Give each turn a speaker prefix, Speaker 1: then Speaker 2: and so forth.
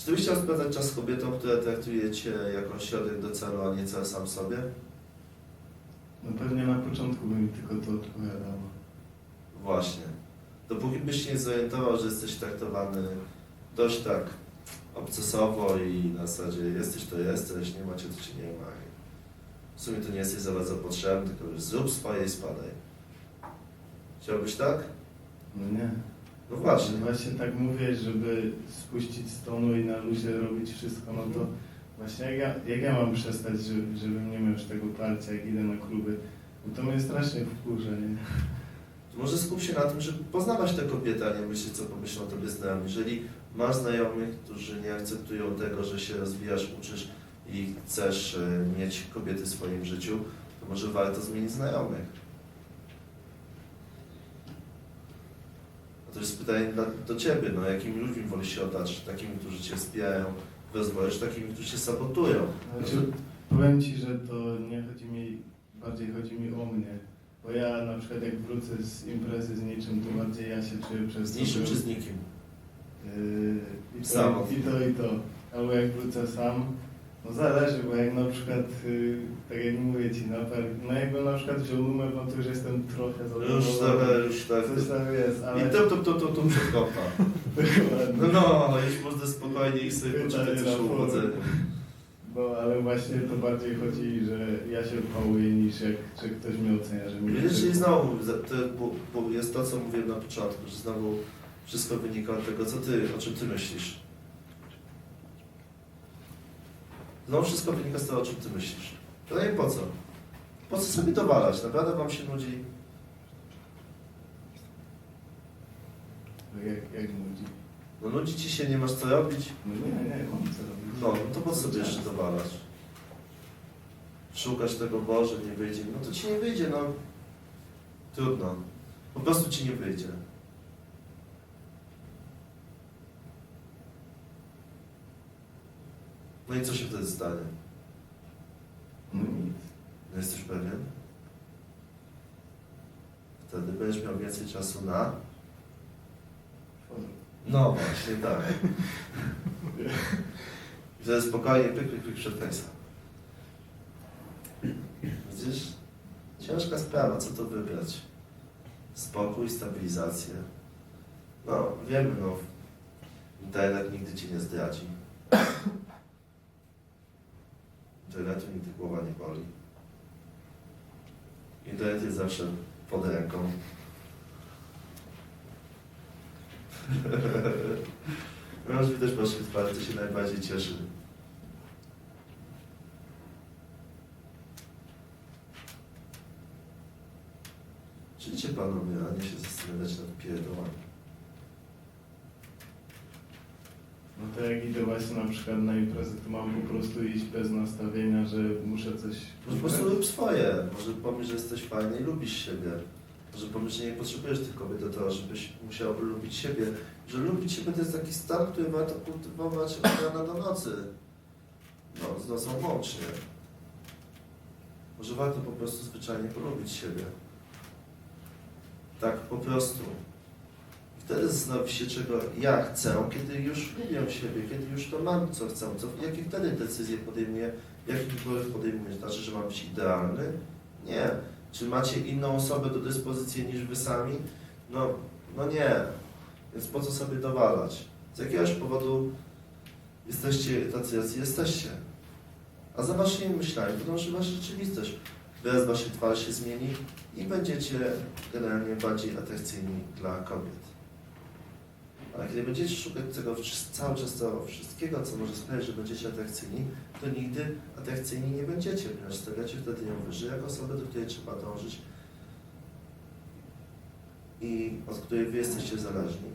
Speaker 1: Czy ty byś chciał spędzać czas z kobietą, która traktuje cię jako środek do celu, a nie cel sam sobie?
Speaker 2: No pewnie na początku by mi tylko to odpowiadało.
Speaker 1: Właśnie. Dopóki byś się nie zorientował, że jesteś traktowany dość tak obcesowo i na zasadzie jesteś to jesteś, nie macie to ci nie ma. W sumie to nie jesteś za bardzo potrzebny, tylko już zrób swoje i spadaj. Chciałbyś tak?
Speaker 2: No nie.
Speaker 1: No właśnie.
Speaker 2: Właśnie tak mówię, żeby spuścić z tonu i na luzie robić wszystko, no to właśnie jak ja, jak ja mam przestać, żeby, żebym nie miał już tego parcia, jak idę na kluby, bo to mnie strasznie wkurza, nie?
Speaker 1: Może skup się na tym, żeby poznawać tę kobietę, a nie myśleć, co pomyślą o tobie znajomi. Jeżeli masz znajomych, którzy nie akceptują tego, że się rozwijasz, uczysz i chcesz e, mieć kobiety w swoim życiu, to może warto zmienić znajomych. To jest pytanie dla, do ciebie, no jakimi ludźmi wolisz się otaczać? Takimi, którzy cię wspierają w rozwoju, czy takimi, którzy cię sabotują?
Speaker 2: Znaczy, powiem Ci, że to nie chodzi mi, bardziej chodzi mi o mnie. Bo ja na przykład jak wrócę z imprezy z niczym, to bardziej ja się czuję przez
Speaker 1: Z
Speaker 2: to,
Speaker 1: niczym czy z nikim?
Speaker 2: Yy, i, to, I to, i to. Albo jak wrócę sam, no zależy, bo jak na przykład, yy, tak jak mówię Ci, na per- no jakbym na przykład wziął numer, no to już jestem trochę
Speaker 1: Już,
Speaker 2: zadowolony.
Speaker 1: już tak.
Speaker 2: Coś tam jest, ale...
Speaker 1: I to, to, to, to, to przekopa. No, no, już można spokojnie i sobie poczytać
Speaker 2: Pytanie
Speaker 1: o
Speaker 2: na forum.
Speaker 1: uchodzeniu.
Speaker 2: No ale właśnie to bardziej chodzi, że ja się pałuję niż jak czy ktoś mnie ocenia, że mi
Speaker 1: Wiesz, czyli znowu, za- to, bo, bo jest to, co mówiłem na początku, że znowu wszystko wynika od tego, co ty, o czym ty myślisz. Znowu wszystko wynika z tego, o czym ty myślisz. To nie po co? Po co sobie dowalać? Naprawdę wam się nudzi?
Speaker 2: Jak, jak nudzi.
Speaker 1: No nudzi ci się, nie masz co robić?
Speaker 2: No nie, nie, mam co robić.
Speaker 1: No, no to po co sobie jeszcze dowalać? Szukasz tego, Boże, nie wyjdzie. No to ci nie wyjdzie, no. Trudno. Po prostu ci nie wyjdzie. No i co się wtedy stanie?
Speaker 2: No nic.
Speaker 1: No jesteś pewien? Wtedy będziesz miał więcej czasu na... No właśnie, tak. I wtedy spokojnie, pyk, pyk, pyk przed fejsa. Widzisz? Ciężka sprawa, co to wybrać? Spokój, stabilizację. No, wiemy, no, internet nigdy Cię nie zdradzi. Internetu nigdy głowa nie boli. Internet jest zawsze pod ręką. Już widać waszej twarzy, to się najbardziej cieszy. Życie panowie, a nie się zastanawiać nad pierdołami.
Speaker 2: No to jak idę właśnie na przykład na imprezę, to mam po prostu iść bez nastawienia, że muszę coś...
Speaker 1: Może po prostu rób swoje. Może pomyśl, że jesteś fajny i lubisz siebie. Może pomyśl, że nie potrzebujesz tych kobiet do tego, żebyś musiał lubić siebie. Że lubić siebie to jest taki stan, który warto kultywować od rana do nocy. No, z nocą łącznie. Może warto po prostu zwyczajnie polubić siebie. Tak po prostu. Wtedy zastanowi się, czego ja chcę, kiedy już lubię siebie, kiedy już to mam, co chcę, co, jakie wtedy decyzje podejmuję, jaki wybory podejmuję. Znaczy, że mam być idealny? Nie. Czy macie inną osobę do dyspozycji niż wy sami? No, no nie. Więc po co sobie dowalać? Z jakiegoś powodu jesteście tacy, jacy jesteście. A za waszymi myślami podąży wasza rzeczywistość. Wyraz waszej twarzy się zmieni i będziecie generalnie bardziej atrakcyjni dla kobiet. Ale kiedy będziecie szukać tego cały czas tego wszystkiego, co może sprawić, że będziecie atrakcyjni, to nigdy atrakcyjni nie będziecie, ponieważ stawiacie wtedy ją wyżej jako osobę, do której trzeba dążyć i od której wy jesteście zależni.